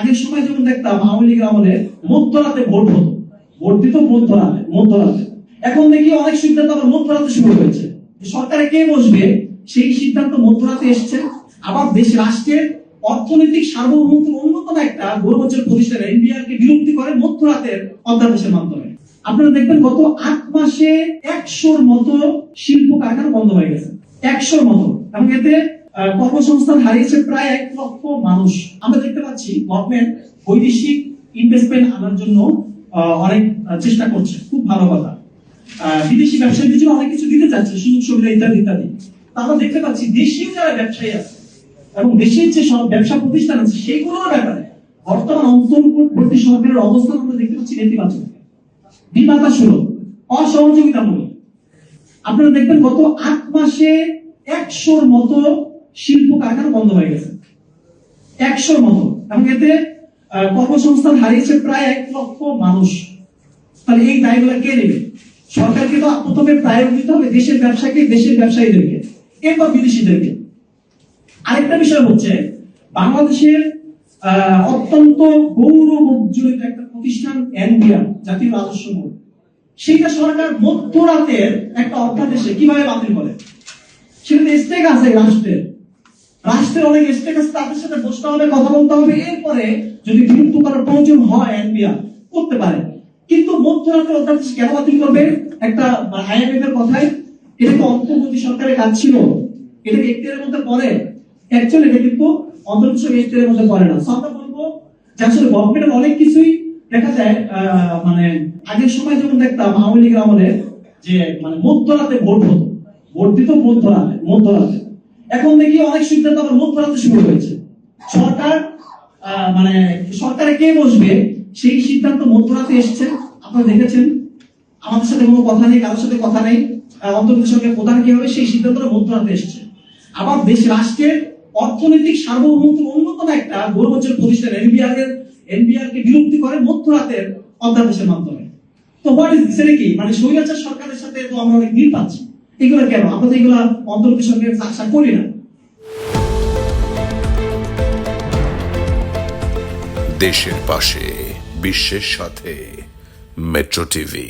আগের সময় যেমন দেখতাম আওয়ামী লীগ আমলে মধ্যরাতে ভোট হতো। ভোট দিত মধ্যরাতে মধ্যরাতে। এখন দেখি অনেক সিদ্ধান্ত আবার মধ্যরাতে শুরু হয়েছে। সরকারে কে বসবে, সেই সিদ্ধান্ত মধ্যরাতে এসছে। আবার দেশ রাষ্ট্রের অর্থনৈতিক সার্বভৌমত্ব অন্যতম একটা গৌরবজ্জ্বল প্রতিষ্ঠান এনবিআর কে বিলুপ্তি করে মধ্যরাতের অধ্যাদেশের মাধ্যমে। আপনারা দেখবেন গত আট মাসে একশোর মতো শিল্প কারখানা বন্ধ হয়ে গেছে। একশোর মতো। এবং এতে কর্মসংস্থান হারিয়েছে প্রায় এক লক্ষ মানুষ। আমরা দেখতে পাচ্ছি গভর্নমেন্ট বৈদেশিক ইনভেস্টমেন্ট আনার জন্য অনেক চেষ্টা করছে। খুব ভালো কথা। বিদেশি ব্যবসায়ীদের জন্য অনেক কিছু দিতে চাচ্ছে, সুযোগ সুবিধা ইত্যাদি ইত্যাদি। আমরা দেখতে পাচ্ছি দেশীয় যারা ব্যবসায়ী আছে এবং দেশের যে সব ব্যবসা প্রতিষ্ঠান আছে সেইগুলোর ব্যাপারে বর্তমান অন্তর্বর্তী সরকারের অবস্থান আমরা দেখতে পাচ্ছি নেতিবাচক। বিমাতা সুলভ অসহযোগিতামূলক। আপনারা দেখবেন গত আট মাসে একশোর মতো শিল্প কারখানা বন্ধ হয়ে গেছে। একশোর মতো। এবং এতে কর্মসংস্থান হারিয়েছে প্রায় এক লক্ষ মানুষ। তাহলে এই দায়গুলো কে নেবে? সরকারকে তো প্রথমে প্রায়োরিটি দিতে হবে দেশের ব্যবসাকে, দেশের ব্যবসায়ীদেরকে, এরপর বিদেশিদেরকে। আরেকটা বিষয় হচ্ছে, বাংলাদেশের অত্যন্ত গৌরব উজ্জ্বলিত একটা প্রতিষ্ঠান এনবিআর, জাতীয় রাজস্ব বোর্ড। সেটা সরকার মধ্যরাতের একটা অধ্যাদেশে কীভাবে বাতিল করে? সেখানে স্টেক আছে রাষ্ট্রের। রাষ্ট্রের অনেক স্টেক আছে তাদের সাথে বসতে হবে, কথা বলতে হবে। এরপরে যদি বিলুপ্ত করার প্রয়োজন হয়, এনবিআর করতে পারে। কিন্তু মধ্যরাতের অধ্যাদেশ কেন বাতিল করবে। একটা আইএমএফ এর কথায়, এটা তো অন্তর্বর্তী সরকারের কাজ ছিল। এটা এখতিয়ারের মধ্যে পড়ে? অ্যাকচুয়ালি এটা কিন্তু অন্তর্বর্তী এখতিয়ারের মধ্যে পড়ে না। আমরা বলব। যে আসলে গভর্নমেন্টের অনেক কিছুই দেখা যায় মানে আগের সময় যেমন দেখতাম, আওয়ামী লীগের আমলে যে মানে মধ্যরাতে ভোট হতো। ভোট দিত মধ্যরাতে মধ্যরাতে। এখন দেখি অনেক সিদ্ধান্ত আবার মধ্যরাতে শুরু হয়েছে সরকার মানে সরকারে কে বসবে? সেই সিদ্ধান্ত মধ্যরাতে এসছে। আপনারা দেখেছেন? আমাদের সাথে কোনো কথা নেই কারোর সাথে কথা নেই। আহ, অন্তর্বর্তী সরকারের প্রধান কি হবে? সেই সিদ্ধান্তটা মধ্যরাতে এসছে। আবার দেশ রাষ্ট্রের অর্থনৈতিক সার্বভৌমত্ব অন্যতম একটা গৌরবজ্জ্বল প্রতিষ্ঠান এনবিআর এর এনবিআর কে বিলুপ্তি করে মধ্যরাতের অধ্যাদেশের মাধ্যমে। তো হোয়াট ইজ কি? মানে স্বৈরাচার সরকারের সাথে তো আমরা অনেক মিল পাচ্ছি। এগুলো কেন? আমরা তো এগুলো অন্তর্বর্তী সঙ্গে আশা করি না। দেশের পাশে, বিশ্বের সাথে মেট্রো টিভি